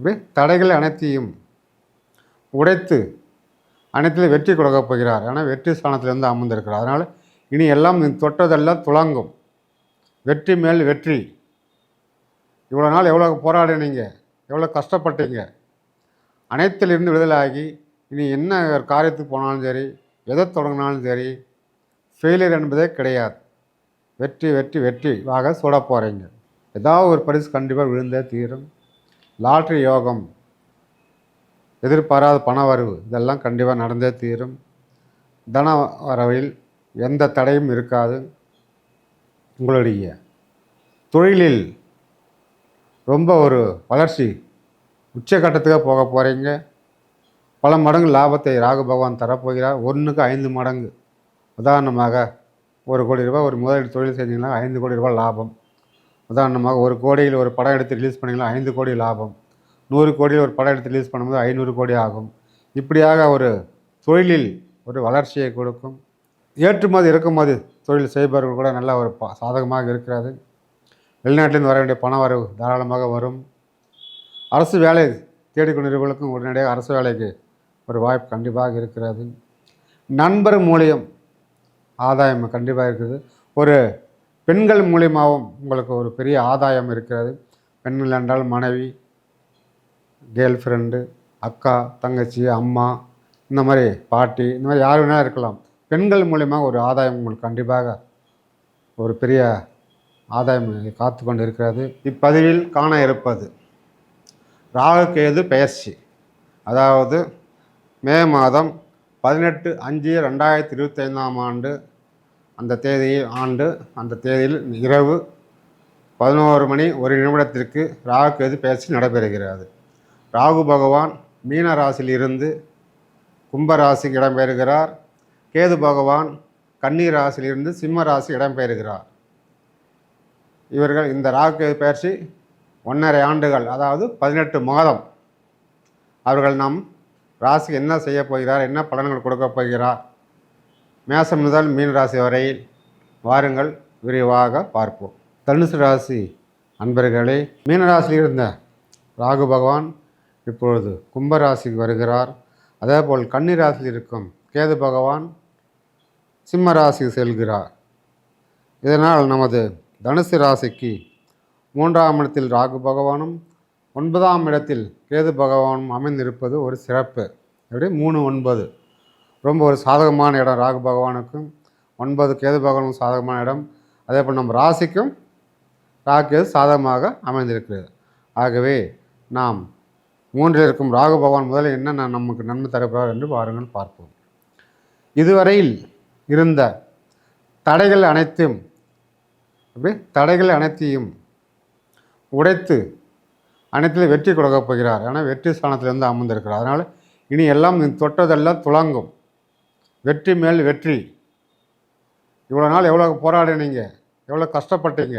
அப்படி தடைகள் அனைத்தையும் உடைத்து அனைத்திலையும் வெற்றி கொடுக்க போகிறார். ஏன்னா வெற்றி ஸ்தானத்திலிருந்து அமர்ந்திருக்கிறார். அதனால் இனி எல்லாம் தொட்டதெல்லாம் துளங்கும். வெற்றி மேல் வெற்றி. இவ்வளோ நாள் எவ்வளோ போராடினீங்க? எவ்வளோ கஷ்டப்பட்டீங்க? அனைத்திலிருந்து விடுதலாகி இனி என்ன காரியத்துக்கு போனாலும் சரி எதை தொடங்கினாலும் சரி ஃபெயிலியர் என்பதே கிடையாது. வெற்றி வெற்றி வெற்றி வாக சூட போகிறீங்க ஏதாவது ஒரு பரிசு கண்டிப்பாக விழுந்தே தீரும். லாட்ரி யோகம் எதிர்பாராத பண வரவு இதெல்லாம் கண்டிப்பாக நடந்தே தீரும். தன வரவில் எந்த தடையும் இருக்காது. உங்களுடைய தொழிலில் ரொம்ப ஒரு வளர்ச்சி உச்சக்கட்டத்துக்காக போக போகிறீங்க பல மடங்கு லாபத்தை ராகு பகவான் தரப்போகிறார். ஒன்றுக்கு ஐந்து மடங்கு. உதாரணமாக ஒரு கோடி ரூபாய் ஒரு முதலீடு தொழில் செஞ்சீங்கன்னா ஐந்து கோடி ரூபாய் லாபம். உதாரணமாக ஒரு கோடியில் ஒரு படம் எடுத்து ரிலீஸ் பண்ணிங்கன்னா ஐந்து கோடி லாபம். நூறு கோடியில் ஒரு படம் எடுத்து ரிலீஸ் பண்ணும்போது ஐநூறு கோடி ஆகும். இப்படியாக ஒரு தொழிலில் ஒரு வளர்ச்சியை கொடுக்கும். ஏற்றுமதி இறக்குமதி தொழில் செய்பவர்கள் கூட நல்ல ஒரு சாதகமாக இருக்கிறது வெளிநாட்டிலிருந்து வர வேண்டிய பண வரவு தாராளமாக வரும். அரசு வேலை தேடிக்கொண்டிருப்பவர்களுக்கும் உடனடியாக அரசு வேலைக்கு ஒரு வாய்ப்பு கண்டிப்பாக இருக்கிறது. நண்பர் மூலியம் ஆதாயம் கண்டிப்பாக இருக்குது. ஒரு பெண்கள் மூலியமாகவும் உங்களுக்கு ஒரு பெரிய ஆதாயம் இருக்கிறது. பெண்கள் என்றால் மனைவி கேர்ள் ஃப்ரெண்டு அக்கா தங்கச்சி அம்மா இந்த மாதிரி பாட்டி இந்த மாதிரி யார் வேணாலும் இருக்கலாம். பெண்கள் மூலிமா ஒரு ஆதாயம் உங்களுக்கு கண்டிப்பாக ஒரு பெரிய ஆதாயம் காத்து கொண்டு இருக்கிறது இப்பதிவில் காண இருப்பது ராகுகேது பெயர்ச்சி. அதாவது மே மாதம் பதினெட்டு அஞ்சு ரெண்டாயிரத்தி இருபத்தைந்தாம் ஆண்டு அந்த தேதியில் ஆண்டு அந்த தேதியில் இரவு பதினோரு மணி ஒரு நிமிடத்திற்கு ராகுகேது பெயர்ச்சி நடைபெறுகிறது. ராகு பகவான் மீன ராசியில் இருந்து கும்ப ராசிக்கு இடம்பெறுகிறார் கேது பகவான் கன்னி ராசியிலிருந்து சிம்ம ராசி இடம்பெறுகிறார் இவர்கள் இந்த ராகு பயிற்சி ஒன்றரை ஆண்டுகள் அதாவது பதினெட்டு மாதம். அவர்கள் நம் ராசிக்கு என்ன செய்ய போகிறார் என்ன பலன்கள் கொடுக்க போகிறார் மேசம் முதல் மீன் ராசி வரையில் வாருங்கள் விரிவாக பார்ப்போம். தனுசு ராசி அன்பர்களே மீன ராசியில் இருந்த ராகு பகவான் இப்பொழுது கும்ப ராசிக்கு வருகிறார். அதேபோல் கன்னி ராசியில் இருக்கும் கேது பகவான் சிம்ம ராசிக்கு செல்கிறார். இதனால் நமது தனுசு ராசிக்கு மூன்றாம் இடத்தில் ராகு பகவானும் ஒன்பதாம் இடத்தில் கேது பகவானும் அமைந்திருப்பது ஒரு சிறப்பு. எப்படி மூணு ஒன்பது. ரொம்ப ஒரு சாதகமான இடம் ராகு பகவானுக்கும் ஒன்பது கேது பகவானுக்கும் சாதகமான இடம். அதே போல் நம்ம ராசிக்கும் ராகு கேது சாதகமாக அமைந்திருக்கிறது. ஆகவே நாம் மூன்றில் இருக்கும் ராகு பகவான் முதலில் என்ன நமக்கு நன்மை தரப்போகிறார் என்று வாருங்கள் பார்ப்போம். இதுவரையில் இருந்த தடைகள் அனைத்தும் அப்படி தடைகள் அனைத்தையும் உடைத்து அனைத்திலும் வெற்றி கொடுக்கப் போகிறார். ஏன்னா வெற்றி ஸ்தானத்திலிருந்து அமர்ந்திருக்கிறார். அதனால் இனி எல்லாம் தொட்டதெல்லாம் துளங்கும். வெற்றி மேல் வெற்றி. இவ்வளோ நாள் எவ்வளோ போராடினீங்க எவ்வளோ கஷ்டப்பட்டீங்க?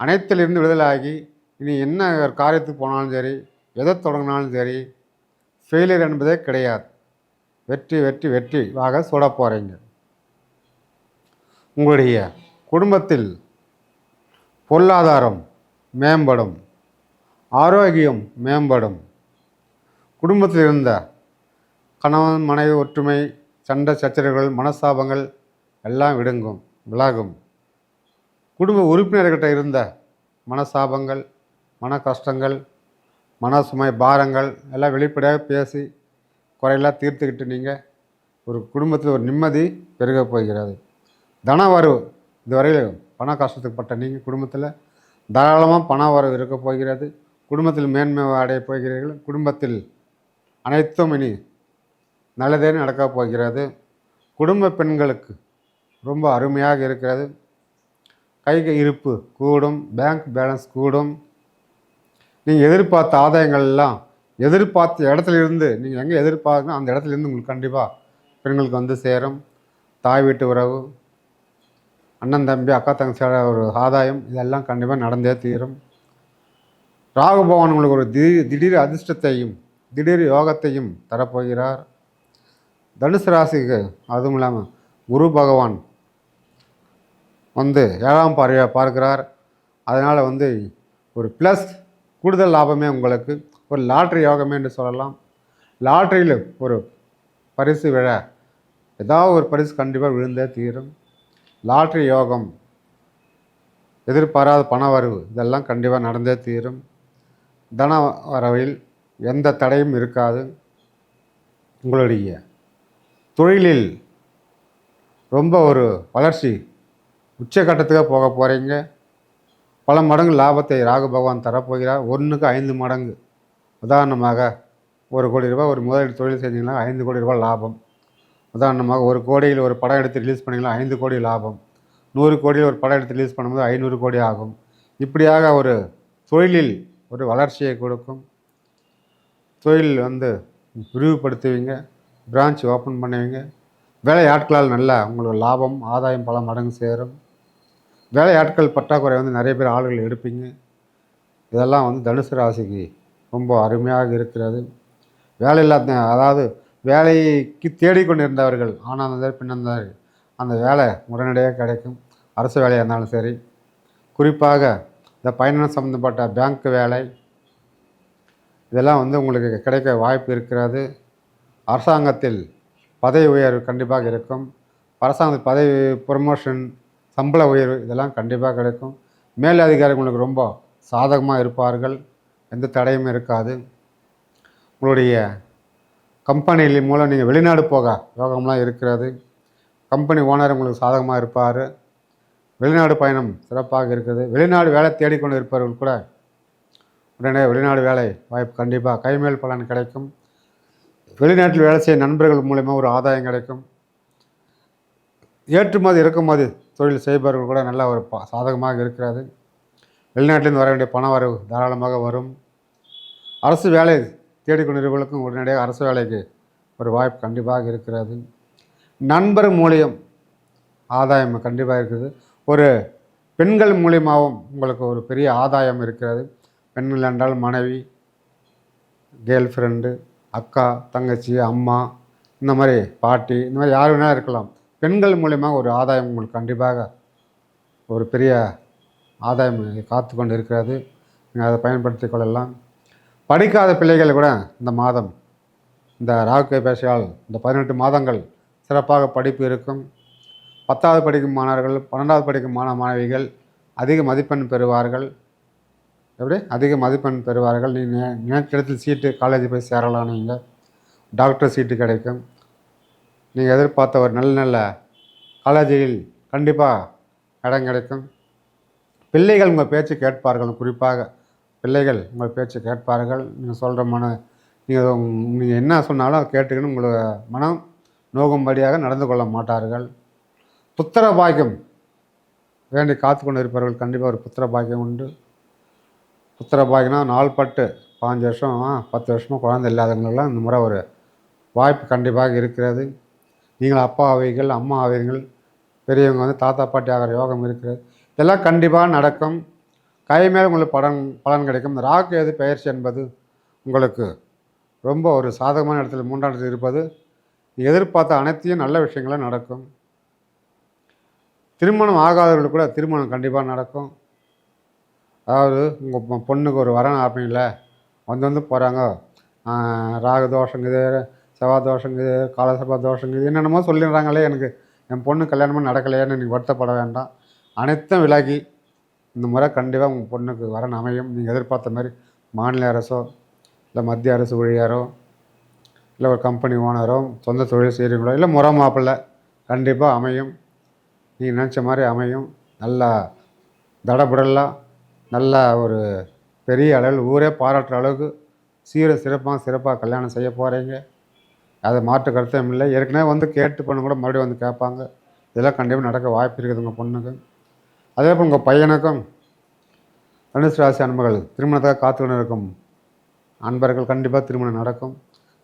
அனைத்திலிருந்து விடுதலாகி இனி என்ன ஒரு காரியத்துக்கு போனாலும் சரி எதை தொடங்கினாலும் சரி ஃபெயிலியர் என்பதே கிடையாது. வெற்றி வெற்றி வெற்றி வாக சுட போகிறீங்க உங்களுடைய குடும்பத்தில் பொருளாதாரம் மேம்படும் ஆரோக்கியம் மேம்படும். குடும்பத்தில் இருந்த கணவன் மனைவி ஒற்றுமை சண்டை சச்சரவுகள் மனஸ்தாபங்கள் எல்லாம் விடுங்கும் விலாகும். குடும்ப உறுப்பினர்கிட்ட இருந்த மனசாபங்கள் மன கஷ்டங்கள் மனசுமை பாரங்கள் எல்லாம் வெளிப்படையாக பேசி குறையெல்லாம் தீர்த்துக்கிட்டு நீங்கள் ஒரு குடும்பத்தில் ஒரு நிம்மதி பெருகப் போகிறது. தன வரவு இதுவரையில் பண கஷ்டத்துக்கு பட்ட நீங்கள் குடும்பத்தில் தாராளமாக பண வரவு இருக்க போகிறது. குடும்பத்தில் மேன்மை அடைய போகிறீர்கள். குடும்பத்தில் அனைத்தும் இனி நல்லதே நடக்கப் போகிறது. குடும்ப பெண்களுக்கு ரொம்ப அருமையாக இருக்கிறது. கைக்கு இருப்பு கூடும் பேங்க் பேலன்ஸ் கூடும். நீங்கள் எதிர்பார்த்த ஆதாயங்கள் எல்லாம் எதிர்பார்த்த இடத்துல இருந்து நீங்கள் எங்கே எதிர்பார்க்கணும் அந்த இடத்துல இருந்து உங்களுக்கு கண்டிப்பாக பெண்களுக்கு வந்து சேரும். தாய் வீட்டு உறவு அண்ணன் தம்பி அக்கா தங்கச்சியோட ஒரு ஆதாயம் இதெல்லாம் கண்டிப்பாக நடந்தே தீரும். ராகுபவன் உங்களுக்கு ஒரு திடீர் திடீர் அதிர்ஷ்டத்தையும் திடீர் யோகத்தையும் தரப்போகிறார். தனுசு ராசிக்கு அதுவும் இல்லாமல் குரு பகவான் வந்து ஏழாம் பார்வையை பார்க்கிறார். அதனால் வந்து ஒரு ப்ளஸ் கூடுதல் லாபமே உங்களுக்கு. ஒரு லாட்ரி யோகமே என்று சொல்லலாம். லாட்ரியில் ஒரு பரிசு விழ ஏதாவது ஒரு பரிசு கண்டிப்பாக விழுந்தே தீரும். லாட்ரி யோகம் எதிர்பாராத பண வரவு இதெல்லாம் கண்டிப்பாக நடந்தே தீரும். தன வரவில் எந்த தடையும் இருக்காது. உங்களுடைய தொழிலில் ரொம்ப ஒரு வளர்ச்சி. உச்சக்கட்டத்துக்காக போக போகிறீங்க பல மடங்கு லாபத்தை ராகு பகவான் தரப்போகிறார். ஒன்றுக்கு ஐந்து மடங்கு. உதாரணமாக ஒரு கோடி ரூபாய் ஒரு முதலீடு தொழில் செஞ்சீங்கன்னா ஐந்து கோடி ரூபாய் லாபம். உதாரணமாக ஒரு கோடியில் ஒரு படம் எடுத்து ரிலீஸ் பண்ணிங்கன்னா ஐந்து கோடி லாபம். நூறு கோடியில் ஒரு படம் எடுத்து ரிலீஸ் பண்ணும்போது ஐநூறு கோடி ஆகும். இப்படியாக ஒரு தொழிலில் ஒரு வளர்ச்சியை கொடுக்கும். தொழில் வந்து விரிவுபடுத்துவீங்க. பிரான்ச் ஓப்பன் பண்ணுவீங்க. வேலையாட்களால் நல்லா உங்களுக்கு லாபம் ஆதாயம் பல மடங்கு சேரும். வேலையாட்கள் பற்றாக்குறை வந்து நிறைய பேர் ஆளுகள் எடுப்பீங்க. இதெல்லாம் வந்து தனுசு ராசிக்கு ரொம்ப அருமையாக இருக்கிறது. வேலை இல்லாத அதாவது வேலைக்கு தேடிக்கொண்டிருந்தவர்கள் ஆனால் ஆனந்தர் பின்னந்தார் அந்த வேலை உடனடியாக கிடைக்கும். அரசு வேலையாக இருந்தாலும் சரி. குறிப்பாக இந்த பயணம் சம்மந்தப்பட்ட பேங்க் வேலை இதெல்லாம் வந்து உங்களுக்கு கிடைக்க வாய்ப்பு இருக்கிறது. அரசாங்கத்தில் பதவி உயர்வு கண்டிப்பாக இருக்கும். அரசாங்கத்தில் பதவி ப்ரொமோஷன் சம்பள உயர்வு இதெல்லாம் கண்டிப்பாக கிடைக்கும். மேல் அதிகாரி உங்களுக்கு ரொம்ப சாதகமாக இருப்பார்கள். எந்த தடையும் இருக்காது. உங்களுடைய கம்பெனியில் மூலம் நீங்கள் வெளிநாடு போக யோகம்லாம் இருக்கிறது. கம்பெனி ஓனர் உங்களுக்கு சாதகமாக இருப்பார். வெளிநாடு பயணம் சிறப்பாக இருக்குது. வெளிநாடு வேலை தேடிக்கொண்டு இருப்பவர்கள் கூட உடனே வெளிநாடு வேலை வாய்ப்பு கண்டிப்பாக கைமேல் பலன் கிடைக்கும். வெளிநாட்டில் வேலை செய்ய நண்பர்கள் மூலயமா ஒரு ஆதாயம் கிடைக்கும். ஏற்றுமதி இறக்குமதி தொழில் செய்பவர்கள் கூட நல்ல ஒரு சாதகமாக இருக்கிறது வெளிநாட்டிலேருந்து வர வேண்டிய பண வரவு தாராளமாக வரும். அரசு வேலை தேடிக்கொண்டிருப்பவர்களுக்கும் உடனடியாக அரசு வேலைக்கு ஒரு வாய்ப்பு கண்டிப்பாக இருக்கிறது. நண்பர் மூலியம் ஆதாயம் கண்டிப்பாக இருக்குது. ஒரு பெண்கள் மூலியமாகவும் உங்களுக்கு ஒரு பெரிய ஆதாயம் இருக்கிறது. பெண்கள் என்றால் மனைவி கேர்ள் ஃப்ரெண்டு அக்கா தங்கச்சி அம்மா இந்த மாதிரி பாட்டி இந்த மாதிரி யார் வேணாலும் இருக்கலாம். பெண்கள் மூலிமா ஒரு ஆதாயம் உங்களுக்கு கண்டிப்பாக ஒரு பெரிய ஆதாயம் காத்து கொண்டு இருக்கிறது நீங்கள் அதை பயன்படுத்தி கொள்ளலாம். படிக்காத பிள்ளைகள் கூட இந்த மாதம் இந்த ராகு பேசியால் இந்த பதினெட்டு மாதங்கள் சிறப்பாக படிப்பு இருக்கும். பத்தாவது படிக்கும் மாணவர்கள் பன்னெண்டாவது படிக்கும் மாணவ மாணவிகள் அதிக மதிப்பெண் பெறுவார்கள். எப்படி? அதிக மதிப்பெண் பெறுவார்கள். நீங்கள் நினைச்ச இடத்தில் சீட்டு காலேஜ் போய் சேரலாம் நீங்கள் டாக்டர் சீட்டு கிடைக்கும். நீங்கள் எதிர்பார்த்த ஒரு நல்ல நல்ல காலேஜில் கண்டிப்பாக இடம் கிடைக்கும். பிள்ளைகள் உங்கள் பேச்சு கேட்பார்கள். குறிப்பாக பிள்ளைகள் உங்கள் பேச்சு கேட்பார்கள். நீங்கள் சொல்கிற மன நீங்கள் நீங்கள் என்ன சொன்னாலும் அதை கேட்டுக்கின்னு உங்களை மனம் நோகும்படியாக நடந்து கொள்ள மாட்டார்கள். புத்திர பாக்கியம் வேண்டி காத்து கொண்டு இருப்பவர்கள் கண்டிப்பாக ஒரு புத்திர பாக்கியம் உண்டு. புத்திர பாக்கியம்னா நாள்பட்டு பாஞ்சு வருஷம் பத்து வருஷமாக குழந்தை இல்லாதவங்களுக்கெல்லாம் இந்த முறை ஒரு வாய்ப்பு கண்டிப்பாக இருக்கிறது. நீங்கள் அப்பா ஆவீர்கள் அம்மா ஆவீர்கள் பெரியவங்க வந்து தாத்தா பாட்டி ஆகிற யோகம் இருக்கிறது. இதெல்லாம் கண்டிப்பாக நடக்கும். கை மேல் உங்களுக்கு பலன் பலன் கிடைக்கும். இந்த ராகு எது பயிற்சி என்பது உங்களுக்கு ரொம்ப ஒரு சாதகமான இடத்துல மூன்றாம் இடத்தில் இருப்பது. எதிர்பார்த்த அனைத்தையும் நல்ல விஷயங்களும் நடக்கும். திருமணம் ஆகாதவர்களுக்கு கூட திருமணம் கண்டிப்பாக நடக்கும். அதாவது உங்கள் பொண்ணுக்கு ஒரு வரன் ஆப்பிங்கள வந்து வந்து போகிறாங்க ராகு தோஷங்குது செவ்வாய் தோஷங்குது காலசபா தோஷங்குது என்னென்னமோ சொல்லிடுறாங்களே எனக்கு. என் பொண்ணு கல்யாணமாக நடக்கலையேன்னு நீங்கள் வருத்தப்பட வேண்டாம். அனைத்தும் விலகி இந்த முறை கண்டிப்பாக உங்கள் பொண்ணுக்கு வரன் அமையும். நீங்கள் எதிர்பார்த்த மாதிரி மாநில அரசோ இல்லை மத்திய அரசு ஊழியரோ இல்லை ஒரு கம்பெனி ஓனரோ சொந்த தொழில் செய்கிறீங்களோ இல்லை முறை மாப்பிள்ளை கண்டிப்பாக அமையும். நீங்கள் நினச்ச மாதிரி அமையும். நல்லா தடபுடலாக நல்ல ஒரு பெரிய அளவில் ஊரே பாராட்டுற அளவுக்கு சீர சிறப்பாக சிறப்பாக கல்யாணம் செய்ய போகிறீங்க அது மாற்று கருத்தும் இல்லை. ஏற்கனவே வந்து கேட்டு பொண்ணு கூட மறுபடியும் வந்து கேட்பாங்க. இதெல்லாம் கண்டிப்பாக நடக்க வாய்ப்பு இருக்குது உங்கள் பொண்ணுக்கு. அதே போல் உங்கள் பையனுக்கும் தனுசு ராசி அன்பர்கள் திருமணத்தை காத்துக்கொண்டு இருக்கும் அன்பர்கள் கண்டிப்பாக திருமணம் நடக்கும்.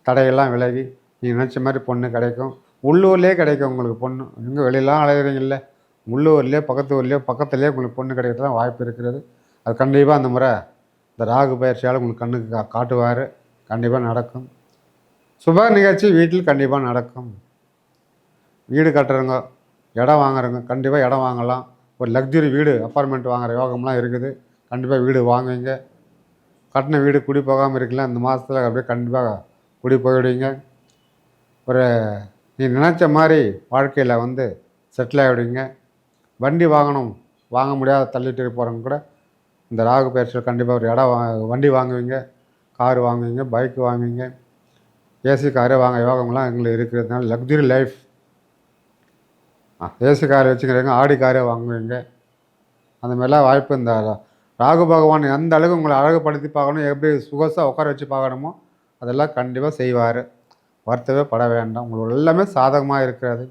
தடையெல்லாம் விலகி நீங்கள் நினச்ச மாதிரி பொண்ணு கிடைக்கும். உள்ளூர்லேயே கிடைக்கும் உங்களுக்கு பொண்ணு. எங்கே வெளியெல்லாம் அலையிறீங்கல்ல உள்ளூர்லேயே பக்கத்து ஊர்லேயே பக்கத்துலேயே உங்களுக்கு பொண்ணு கிடைக்கிறதுலாம் வாய்ப்பு இருக்கிறது. அது கண்டிப்பாக அந்த முறை இந்த ராகு பயிற்சியால் உங்களுக்கு கண்ணுக்கு கா காட்டுவார். கண்டிப்பாக நடக்கும். சுப நிகழ்ச்சி வீட்டில் கண்டிப்பாக நடக்கும். வீடு கட்டுறவங்க இடம் வாங்குறவங்க கண்டிப்பாக இடம் வாங்கலாம். ஒரு லக்ஸுரி வீடு அப்பார்ட்மெண்ட் வாங்குற யோகம்லாம் இருக்குது. கண்டிப்பாக வீடு வாங்குவீங்க. கட்டின வீடு குடி போகாமல் இருக்கலாம். இந்த மாதத்தில் அப்படியே கண்டிப்பாக குடி போயிடுவீங்க. ஒரு நீ நினச்ச மாதிரி வாழ்க்கையில் வந்து செட்டில் ஆகிடுவீங்க வண்டி வாங்கணும். வாங்க முடியாத தள்ளிட்டு போகிறவங்க கூட இந்த ராகு பயிற்சியில் கண்டிப்பாக ஒரு இடம் வா வண்டி வாங்குவீங்க கார் வாங்குவீங்க பைக் வாங்குவீங்க. ஏசி காரே வாங்க யோகம்லாம் எங்களுக்கு இருக்கிறதுனால லக்ஸுரி லைஃப் ஏசி கார் வச்சுக்கிறவங்க ஆடி காரே வாங்குவீங்க. அந்த மாதிரிலாம் வாய்ப்பு இந்த ராகு பகவான் எந்த அளவுக்கு உங்களை அழகுபடுத்தி பார்க்கணும் எப்படி சுகஸாக உட்கார வச்சு பார்க்கணுமோ அதெல்லாம் கண்டிப்பாக செய்வார். வருத்தவே பட வேண்டாம். உங்களுக்கு எல்லாமே சாதகமாக இருக்கிறது.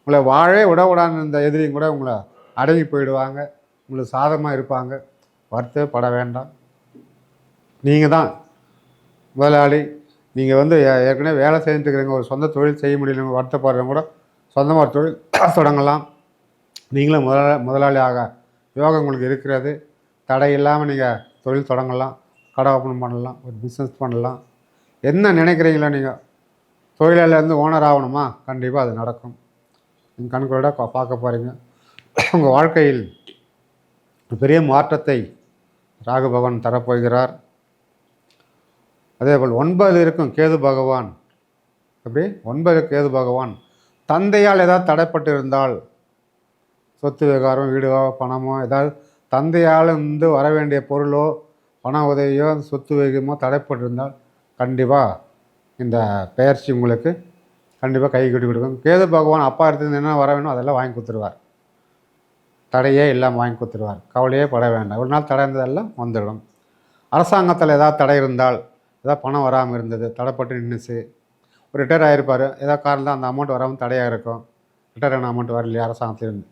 உங்களை வாழே விட விடான்னு இந்த எதிரியும் கூட உங்களை அடங்கி போயிடுவாங்க. உங்களுக்கு சாதகமாக இருப்பாங்க. வருத்தப்பட வேண்டாம். நீங்கள் தான் முதலாளி. நீங்கள் வந்து ஏற்கனவே வேலை செஞ்சுட்டு ஒரு சொந்த தொழில் செய்ய முடியலங்க வருத்தப்படுறவங்க கூட சொந்தமாக ஒரு தொழில் தொடங்கலாம். நீங்களும் முதலா முதலாளி ஆக யோகம் உங்களுக்கு இருக்கிறது. தடை இல்லாமல் நீங்கள் தொழில் தொடங்கலாம். கடை ஓப்பன் பண்ணலாம். ஒரு பிஸ்னஸ் பண்ணலாம். என்ன நினைக்கிறீங்களோ நீங்கள் தொழிலாளர்லேருந்து ஓனர் ஆகணுமா? கண்டிப்பாக அது நடக்கும். நீங்கள் கண்களோட பார்க்க போகிறீங்க உங்கள் வாழ்க்கையில் பெரிய மாற்றத்தை ராகுபவன் தரப்போகிறார். அதேபோல் ஒன்பது இருக்கும் கேது பகவான். அப்படி ஒன்பது கேது பகவான். தந்தையால் ஏதாவது தடைப்பட்டு இருந்தால் சொத்து விவகாரம் வீடோ பணமோ ஏதாவது தந்தையால் இருந்து வர வேண்டிய பொருளோ பண உதவியோ சொத்து விகிதமோ தடைப்பட்டிருந்தால் கண்டிப்பாக இந்த பெயர்ச்சி உங்களுக்கு கண்டிப்பாக கை கட்டி கொடுக்கும். கேது பகவான் அப்பா இருந்து என்ன வர வேணும் அதெல்லாம் வாங்கி கொடுத்துருவார். தடையே இல்லாமல் வாங்கி கொடுத்துருவார் கவலையே பட வேண்டாம். ஒரு நாள் தடை இருந்ததெல்லாம் வந்துடும். அரசாங்கத்தில் ஏதாவது தடை இருந்தால் ஏதாவது பணம் வராமல் இருந்தது தடைப்பட்டு நின்றுச்சு ஒரு ரிட்டையர் ஆகிருப்பார் ஏதாவது காரணம் தான் அந்த அமௌண்ட் வராமல் தடையாக இருக்கும். ரிட்டையர் ஆன அமௌண்ட் வரலையா அரசாங்கத்திலிருந்து.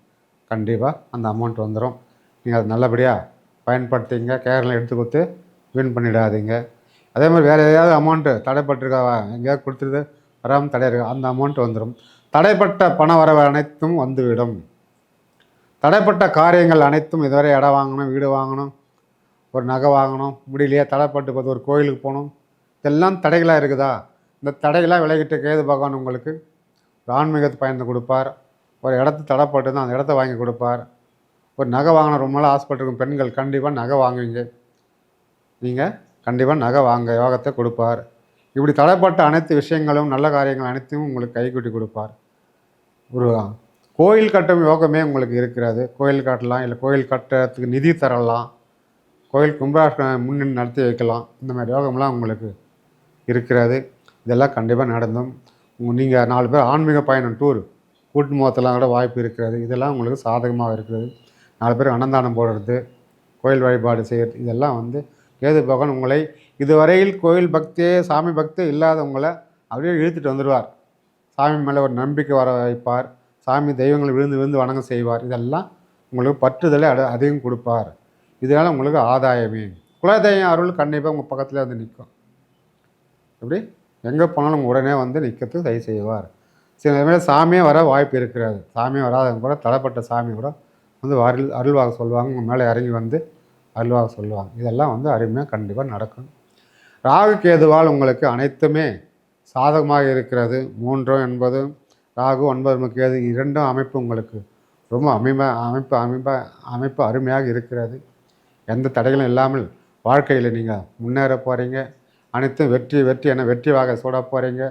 கண்டிப்பாக அந்த அமௌண்ட் வந்துடும் நீங்கள் அதை நல்லபடியாக பயன்படுத்திங்க. கேரளம் எடுத்து கொடுத்து வின் பண்ணிடாதீங்க. அதே மாதிரி வேறு ஏதாவது அமௌண்ட்டு தடைப்பட்டிருக்கா எங்கேயாவது கொடுத்துருது வராமல் தடையாக இருக்கா அந்த அமௌண்ட் வந்துடும் தடைப்பட்ட பண வரவு அனைத்தும் வந்துவிடும். தடைப்பட்ட காரியங்கள் அனைத்தும் இதுவரை இடம் வாங்கணும் வீடு வாங்கணும் ஒரு நகை வாங்கணும் முடியலையே தடைப்பட்டு பார்த்து ஒரு கோயிலுக்கு போகணும். இதெல்லாம் தடைகளாக இருக்குதா? இந்த தடைகளாக விலகிட்டு கேது பகவான் உங்களுக்கு ஒரு ஆன்மீகத்தை பயந்து கொடுப்பார். ஒரு இடத்து தடைப்பட்டு தான் அந்த இடத்த வாங்கி கொடுப்பார். ஒரு நகை வாங்கின ரொம்ப நாள் ஹாஸ்பிட்டல் இருக்கும் பெண்கள் கண்டிப்பாக நகை வாங்குவீங்க. நீங்கள் கண்டிப்பாக நகை வாங்க யோகத்தை கொடுப்பார். இப்படி தடைப்பட்ட அனைத்து விஷயங்களும் நல்ல காரியங்கள் அனைத்தையும் உங்களுக்கு கைகூட்டி கொடுப்பார். ஒரு கோயில் கட்டும் யோகமே உங்களுக்கு இருக்கிறது. கோயில் கட்டலாம் இல்லை கோயில் கட்டுறதுக்கு நிதி தரலாம் கோயில் கும்பாஷ்டம் முன்னின்று நடத்தி வைக்கலாம். இந்த மாதிரி யோகம்லாம் உங்களுக்கு இருக்கிறது. இதெல்லாம் கண்டிப்பாக நடந்தும். நீங்கள் நாலு பேர் ஆன்மீக பயணம் டூர் கூட்டு முகத்தெல்லாம் கூட வாய்ப்பு இருக்கிறது. இதெல்லாம் உங்களுக்கு சாதகமாக இருக்கிறது. நாலு பேர் அன்னதானம் போடுறது கோயில் வழிபாடு செய்கிறது இதெல்லாம் வந்து கேது பகவான் உங்களை இதுவரையில் கோயில் பக்தியே சாமி பக்தியே இல்லாதவங்களை அப்படியே இழுத்துட்டு வந்துடுவார். சாமி மேலே ஒரு நம்பிக்கை வர வைப்பார். சாமி தெய்வங்களை விழுந்து விழுந்து வணங்க செய்வார். இதெல்லாம் உங்களுக்கு பற்றுதலை அட அதிகம் கொடுப்பார். இதனால் உங்களுக்கு ஆதாயமே. குலதெய்வம் அருள் கண்டிப்பாக உங்கள் பக்கத்தில் வந்து நிற்கும் எப்படி? எங்கே போனாலும் உடனே வந்து நிற்கிறதுக்கு தயவு செய்வார். சில நேரம் சாமியே வர வாய்ப்பு இருக்கிறது சாமியே வராதவங்க கூட தடைப்பட்ட சாமி கூட வந்து அருள் அருள்வாக சொல்லுவாங்க. உங்கள் மேலே இறங்கி வந்து அருள்வாக சொல்லுவாங்க. இதெல்லாம் வந்து அருமையாக கண்டிப்பாக நடக்கும். ராகு கேதுவால் உங்களுக்கு அனைத்துமே சாதகமாக இருக்கிறது. மூன்றும் என்பது ராகு ஒன்பது கேது இரண்டும் அமைப்பு உங்களுக்கு. ரொம்ப அமைப்பா அமைப்பு அமைப்பா அமைப்பு அருமையாக இருக்கிறது. எந்த தடைகளும் இல்லாமல் வாழ்க்கையில் நீங்கள் முன்னேற போகிறீங்க அனைத்தும் வெற்றி வெற்றி என வெற்றி வாக சூட போகிறீங்க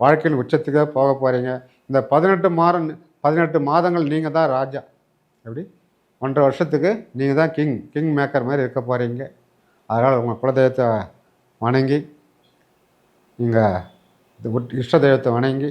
வாழ்க்கையின் உச்சத்துக்கே போக போகிறீங்க இந்த பதினெட்டு மாதம் பதினெட்டு மாதங்கள் நீங்கள் தான் ராஜா. எப்படி? ஒன்றரை வருஷத்துக்கு நீங்கள் தான் கிங் கிங் மேக்கர் மாதிரி இருக்க போகிறீங்க அதனால் உங்கள் குலதெய்வத்தை வணங்கி நீங்கள் இது இஷ்ட தெய்வத்தை வணங்கி